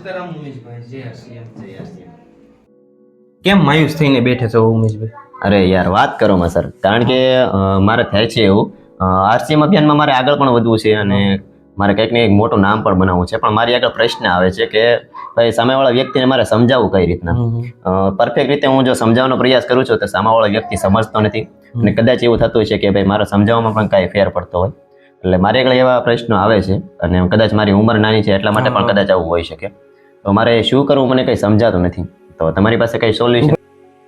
સીતારામ ઉમેશભાઈ કેમ માયુસ થઈને બેઠે છો ઉમેશભાઈ? અરે યાર વાત કરો માં સર. કારણ કે મારે થાય છે એવું. આરસીએમ અભિયાનમાં મારે આગળ પણ વધવું છે અને મારે કંઈક ને એક મોટું નામ પણ બનાવવું છે. પણ મારી આગળ પ્રશ્ન આવે છે કે ભાઈ સામેવાળા વ્યક્તિને મારે સમજાવવું કઈ રીતના? પરફેક્ટ રીતે હું જો સમજાવવાનો પ્રયાસ કરું છું તો સામેવાળો વ્યક્તિ સમજતો નથી. અને કદાચ એવું થતું છે કે ભાઈ મારે સમજાવવામાં પણ કાંઈ ફેર પડતો હોય. એટલે મારી આગળ એવા પ્રશ્નો આવે છે અને કદાચ મારી ઉંમર નાની છે એટલા માટે પણ કદાચ આવું હોઈ શકે. તો મારે શું કરવું મને કંઈ સમજાતું નથી. તો તમારી પાસે કંઈ સોલ્યુશન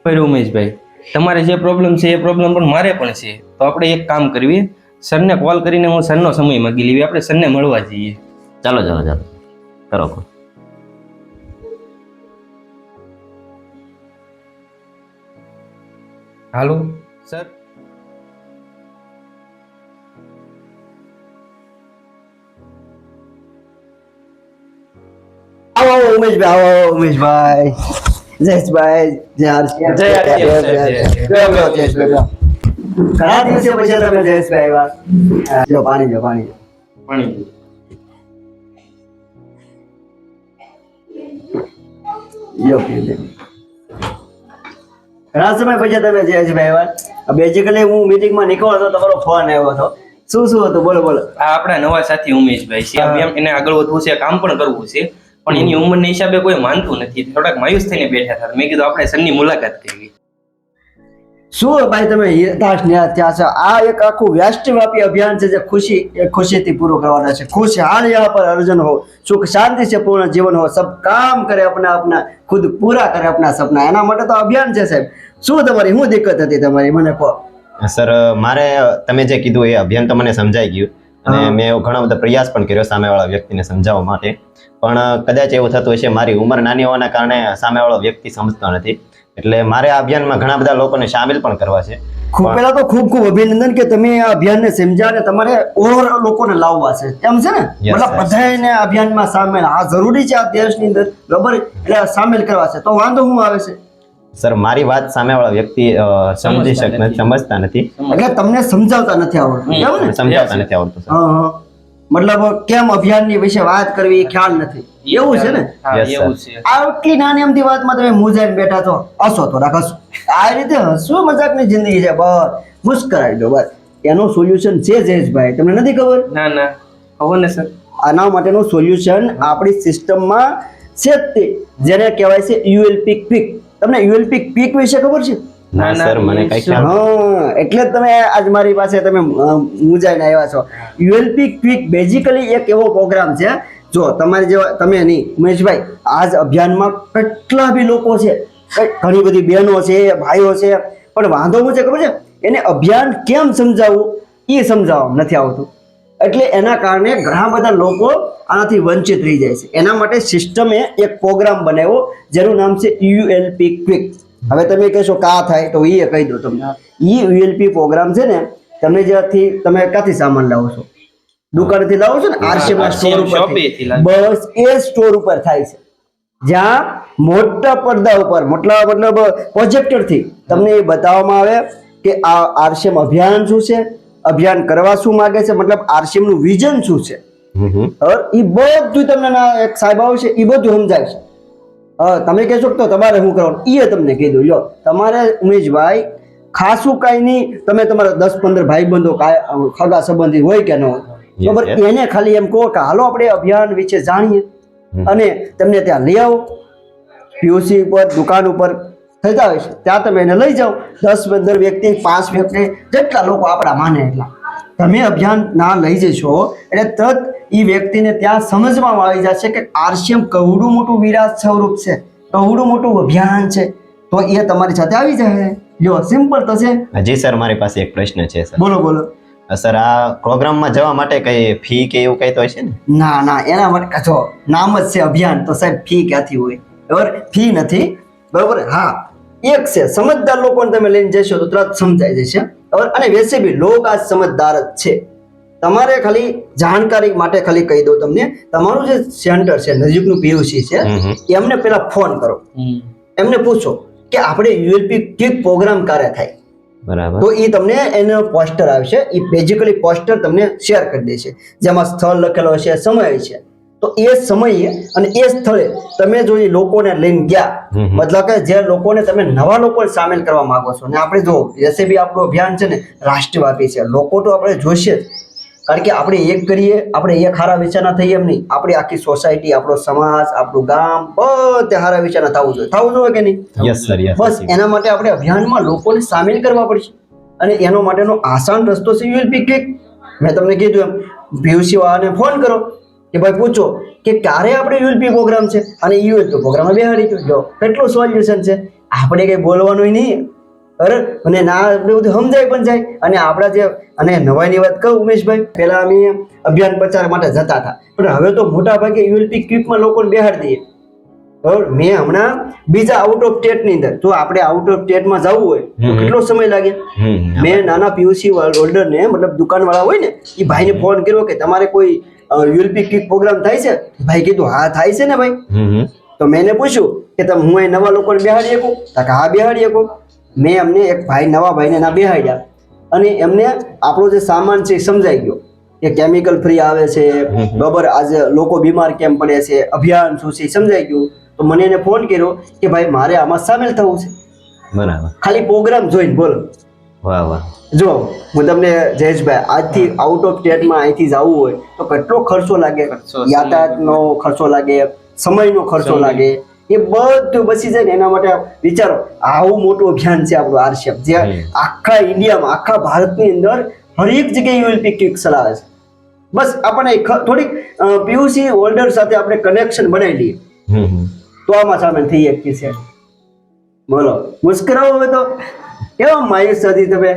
ભાઈ ઉમેશભાઈ. તમારે જે પ્રોબ્લેમ છે એ પ્રોબ્લેમ પણ મારે પણ છે. તો આપણે એક કામ કરીએ સરને કોલ કરીને હું સરનો સમય માગી લેવી. આપણે સરને મળવા જઈએ. ચાલો ચાલો ચાલો. કરો કોલ હાલો સર. ઉમેશભાઈ આવો ઉમેશભાઈ જયેશભાઈ જયેશભાઈ, બેહો. ઘણા દિવસે પછી તમે જયેશભાઈ આવ્યા? લ્યો પાણી લ્યો પાણી. પાણી. ઘણા સમય પછી તમે જયેશભાઈ આવ્યા? બેઝિકલી હું મીટિંગમાં નીકળ્યો હતો તમારો ફોન આવ્યો હતો. શું શું હતું? બોલો બોલો. આ આપણા નવા સાથી ઉમેશભાઈ છે. એને આગળ વધવું છે કામ પણ કરવું છે. પણ એની ઉંમરના હિસાબે કોઈ માનતું નથી. થોડાક માયુસ થઈને બેઠા હતા. મેં કીધું આપણે સરની મુલાકાત કરવી. શું ભાઈ તમે? યથાર્થ ન્યાય ત્યાં છો. આ એક આખું રાષ્ટ્રવ્યાપી અભિયાન છે જે ખુશી એ ખુશીથી પૂરું કરવાના છે. ખુશ હાલ યહાં પર અર્જન હો સુખ શાંતિ છે પૂર્ણ જીવન હો સબ કામ કરે અપના અપના ખુદ પૂરા કરે અપના સપના. એના માટે તો અભિયાન છે સાહેબ. શું તમારી શું દિક્કત હતી તમારી? મને કહો. સર મારે તમે જે કીધું એ અભિયાન તો મને સમજાઈ ગયું. અને મેં એવો ઘણો બધો પ્રયાસ પણ કર્યો સામેવાળા વ્યક્તિને સમજાવવા માટે. પણ કદાચ એવું થતું હશે મારી ઉંમર નાની હોવાના કારણે સામેવાળો વ્યક્તિ સમજતો નથી. એટલે મારે આ અભિયાનમાં ઘણા બધા લોકોને સામેલ પણ કરવા છે. ખૂબ પહેલા તો ખૂબ ખૂબ અભિનંદન કે તમે આ અભિયાનને સમજ્યા અને તમારે ઓવર લોકોને લાવવા છે. એમ છે ને? મતલબ બધાને અભિયાનમાં સામેલ. આ જરૂરી છે આ દેશની અંદર બરાબર? એટલે સામેલ કરવા છે. તો વાંધો શું આવે છે? સર મારી વાત સામેવાળા વ્યક્તિ સમજી શકતા સમજતા નથી. સમજતા નથી. એટલે તમને સમજાવતા નથી આવડતું. સમજાવતા નથી આવડતું. મતલબ કેમ અભિયાનની વિશે વાત કરવી એ ખ્યાલ નથી. એવું છે ને? આટલી નાની અમથી વાતમાં તમે મૂંઝાઈને બેઠા છો. હસો તો હસો આ રીતે હસવું મજાકની જિંદગી છે બસ. મુસ્કરાઈ દો બસ. એનું સોલ્યુશન છે જયેશભાઈ. તમને નથી ખબર? ના ના. ખબર ને સર. આના માટેનું સોલ્યુશન આપણી સિસ્ટમમાં છે તે. જેને કહેવાય છે યુએલપી ક્વિક તમને યુએલપી પીક વિશે ખબર છે? ના ના, સર મને કઈ હા એટલે જ તમે આજ મારી પાસે તમે અ, મૂંઝાઈને આવ્યા છો. યુએલપી ક્વિક બેઝિકલી એક એવો પ્રોગ્રામ છે જો તમારે જેવા તમે નહીં ઉમેશભાઈ આજ અભિયાનમાં કેટલા બી લોકો છે ઘણી બધી બહેનો છે ભાઈઓ છે પણ વાંધો શું છે ખબર છે? એને અભિયાન કેમ સમજાવવું એ સમજાવવા નથી આવતું. એટલે એના કારણે ઘણા બધા લોકો આનાથી વંચિત રહી જાય છે. એના માટે સિસ્ટમે એક પ્રોગ્રામ બનાવ્યો જેનું નામ છે યુએલપી ક્વિક હવે તમે કહેશો કા થાય તો એ કહી દો તમને. ઈ યુએલપી પ્રોગ્રામ છે ને તમે જ્યાંથી તમે ક્યાંથી સામાન લાવો છો? દુકાનથી લાવો છો ને? આરસીમાં સ્ટોર ઉપર બસ એ સ્ટોર ઉપર થાય છે. જ્યાં મોટા પડદા ઉપર મતલબ મતલબ પ્રોજેક્ટરથી તમને એ બતાવવામાં આવે કે આ આરસીએમ અભિયાન શું છે અભિયાન કરવા શું માંગે છે? મતલબ આરસીએમનું વિઝન શું છે? એ બધું તમને એક સાહેબ આવશે એ બધું સમજાય છે. તમે કહેશો તો તમારે શું કરવાનું? એ તમને કીધું લો તમારે ઉમેશભાઈ ખાસું કાંઈ નહીં તમે તમારા દસ પંદર ભાઈબંધો કાંઈ ખગા સંબંધી હોય કે ન હોય બરાબર? એને ખાલી એમ કહો કે હાલો આપણે અભિયાન વિશે જાણીએ અને તમને ત્યાં લઈ આવો. પીયુસી ઉપર દુકાન ઉપર થતા હોય છે. ત્યાં તમે એને લઈ જાઓ. દસ પંદર વ્યક્તિ પાંચ વ્યક્તિ જેટલા લોકો આપણા માને એટલા. તમે અભિયાન ના લઈ જશો એટલે તરત એ વ્યક્તિને ત્યાં સમજવામાં આવી જશે કે આરસીએમ કવડું મોટું વિરાટ સ્વરૂપ છે. કવડું મોટું અભિયાન છે. તો એ તમારી સાથે આવી જાય જો સિમ્પલ થશે. જી સર મારી પાસે એક પ્રશ્ન છે સર. બોલો બોલો. સર આ પ્રોગ્રામમાં જવા માટે કઈ ફી કે એવું કઈ તો હશે ને? ના ના એના માટે જો નામ જ છે અભિયાન તો સાહેબ ફી ક્યાંથી હોય? બરાબર? ફી નથી. બરાબર? હા. એક છે સમજદાર લોકોને તમે લઈને જશો તો તરત સમજાઈ જશે. બરાબર અને વેસે બી લોક આ સમજદાર જ છે. તમારે ખાલી જાણકારી માટે ખાલી કહી દઉં તમને. તમારું જે સેન્ટર છે નજીકનું પીયુસી છે. એમને પેલા ફોન કરો. એમને પૂછો કે આપણે યુએલપી કિક પ્રોગ્રામ ક્યારે થાય? બરાબર. તો એ તમને એનો પોસ્ટર આવશે. એ બેઝિકલી પોસ્ટર તમને શેર કરી દેશે. જેમાં સ્થળ લખેલો હશે સમય છે. તો એ સમયે અને એ સ્થળે તમે જો એ લોકોને લઈને ગયા. મતલબ કે જે લોકોને તમે નવા લોકો સામેલ કરવા માંગો છો. ને આપણે જો એસએબી આપણું અભિયાન છે ને રાષ્ટ્રવ્યાપી છે. લોકો તો આપણે જોશે જ. કારણ કે આપણે એક કરીએ આપણે એક હારા વિચારના થઈએ એમ નહીં. આપણી આખી સોસાયટી આપણો સમાજ આપણું ગામ બધે હારા વિચારના થવું જોઈએ. થવું જોઈએ કે નહીં? બસ એના માટે આપણે અભિયાનમાં લોકોને સામેલ કરવા પડશે. અને એનો માટેનો આસાન રસ્તો છે યુએલપી ક્વિક મેં તમને કીધું એમ. પીયુસી વાળાને ફોન કરો. કે ભાઈ પૂછો કે ક્યારે આપણે યુએલપી પ્રોગ્રામ છે? અને યુએલપી પ્રોગ્રામમાં બેહાડી ગયો. જો કેટલું સોલ્યુશન છે? આપણે કંઈ બોલવાનું નહીં. અરે અને ના આપણે બધું સમજાય પણ જાય. અને આપણા જે અને નવાઈની વાત કહું ઉમેશભાઈ પહેલાં અમે અભિયાન પ્રચાર માટે જતા હતા. પણ હવે તો મોટા ભાગે યુએલપી ક્વિકમાં લોકોને બેહાડી દઈએ. બરાબર? મેં હમણાં બીજા આઉટ ઓફ સ્ટેટની અંદર જો આપણે આઉટ ઓફ સ્ટેટમાં જવું હોય તો કેટલો સમય લાગે? મેં નાના પીયુસી હોલ્ડરને મતલબ દુકાનવાળા હોય ને એ ભાઈને ફોન કર્યો કે તમારે કોઈ યુએલપી કિક પ્રોગ્રામ થાય છે? ભાઈ કીધું હા થાય છે ને ભાઈ. તો મેં એને પૂછ્યું કે તમે હું અહીં નવા લોકોને બેહાડી શકું? તો હા બેહાડી શકું. મેં અમને એક ભાઈ નવા ભાઈને ના બેહાડ્યા. અને એમને આપણો જે સામાન છે એ સમજાઈ ગયો કે કેમિકલ ફ્રી આવે છે બબર આજે લોકો બીમાર કેમ પડે છે અભિયાન શું છે સમજાઈ ગયું. તો મને એને ફોન કર્યો કે ભાઈ મારે આમાં સામેલ થવું છે. બરાબર. ખાલી પ્રોગ્રામ જોઈને બોલો. વાહ વાહ. જો હું તમને જયેશભાઈ આજથી આઉટ ઓફ સ્ટેટમાં અહીંથી જવું હોય તો કેટલો ખર્ચો લાગે? યાતાયાતનો ખર્ચો લાગે સમયનો ખર્ચો લાગે એ બધું બચી જાય ને એના માટે વિચારો આવું મોટું અભિયાન છે આપણું આરસીએફ જે આખા ઇન્ડિયામાં આખા ભારતની અંદર હરેક જગ્યાએ યુએલપી કિક ચલાવે છે. બસ આપણે થોડીક પીયુસી હોલ્ડર સાથે આપણે કનેક્શન બનાવી લઈએ. તો આમાં સામેલ થઈ શકીએ છે બોલો મુસ્કરાવો હવે તો? કેવા માયુસ હતી તમે?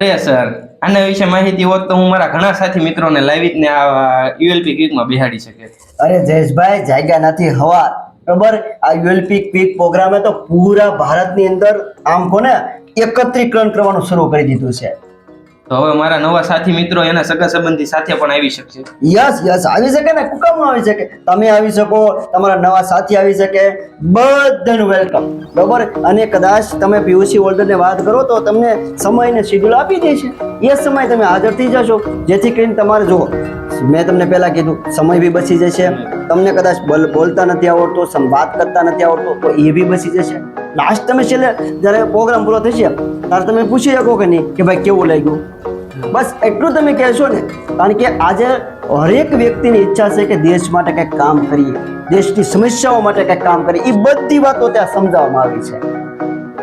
અરે સર આના વિશે માહિતી હોત તો હું મારા ઘણા સાથી મિત્રોને લાવી જ ને આ યુએલપી ક્વિકમાં બિહાડી શકે. અરે જયેશભાઈ જાગ્યા નથી હવા. બરાબર આ યુએલપી ક્વિક પ્રોગ્રામે તો પૂરા ભારતની અંદર આમ કોને એકત્રીકરણ કરવાનું શરૂ કરી દીધું છે. તો હવે મારા નવા સાથી મિત્રો એના સગા સંબંધી સાથે પણ આવી શકશે. યસ યસ, આવી શકે ને? કુકમ આવી શકે. તમે આવી શકો, તમારા નવા સાથી આવી શકે. બધાનું વેલકમ. બરોબર? અને કદાચ તમે પીયુસી હોલ્ડરને વાત કરો તો તમને સમય ને શેડ્યુલ આપી દે છે એ સમય તમે હાજર થઈ જશો. જેથી કરીને તમારે જુઓ મેં તમને પહેલાં કીધું, સમય બી બચી જશે. તમને કદાચ બોલ- બોલતા નથી આવડતો સંવાદ કરતા નથી આવડતો, તો એ બી બચી જશે. લાસ્ટ તમે છેલ્લે જ્યારે પ્રોગ્રામ પૂરો થશે, ત્યારે તમે પૂછી શકો કે નહીં, કે ભાઈ કેવું લાગ્યું? બસ એટલું તમે કહેશો ને, કારણ કે આજે હરેક વ્યક્તિની ઈચ્છા છે કે દેશ માટે કંઈક કામ કરીએ, દેશની સમસ્યાઓ માટે કંઈક કામ કરીએ, એ બધી વાતો ત્યાં સમજાવવામાં આવી છે.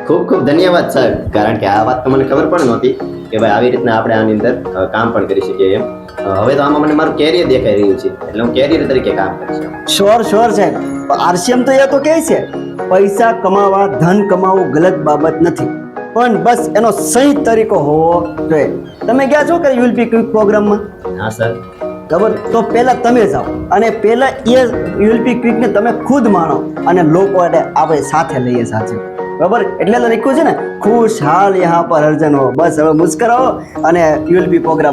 ખૂબ ખૂબ ધન્યવાદ, સાહેબ. કારણ કે આ વાત તો મને ખબર પણ નહોતી. કે ભાઈ આવી રીતના આપણે આની અંદર કામ પણ કરી શકીએ એમ. હવે તો આમાં મને મારું કેરિયર દેખાઈ રહ્યું છે. એટલે હું કેરિયર તરીકે કામ કરીશ શ્યોર શ્યોર સાહેબ. આરસીએમ તો એ તો કહે છે પૈસા કમાવા ધન કમાવું ગલત બાબત નથી. પણ બસ એનો સહી તરીકો હોવો જોઈએ. તમે ગયા છો કે યુએલપી ક્વિક પ્રોગ્રામમાં હા સર ખબર? તો પહેલાં તમે જાઓ. અને પહેલાં એ યુએલપી ક્વિકને તમે ખુદ માણો. અને લોકો આપણે સાથે લઈએ સાથે. બરાબર? એટલે લખ્યું છે ને ખુશ હાલ યહાં પર હર્જન હો બસ હવે મુસ્કરાવો અને યુએલપી પ્રોગ્રામ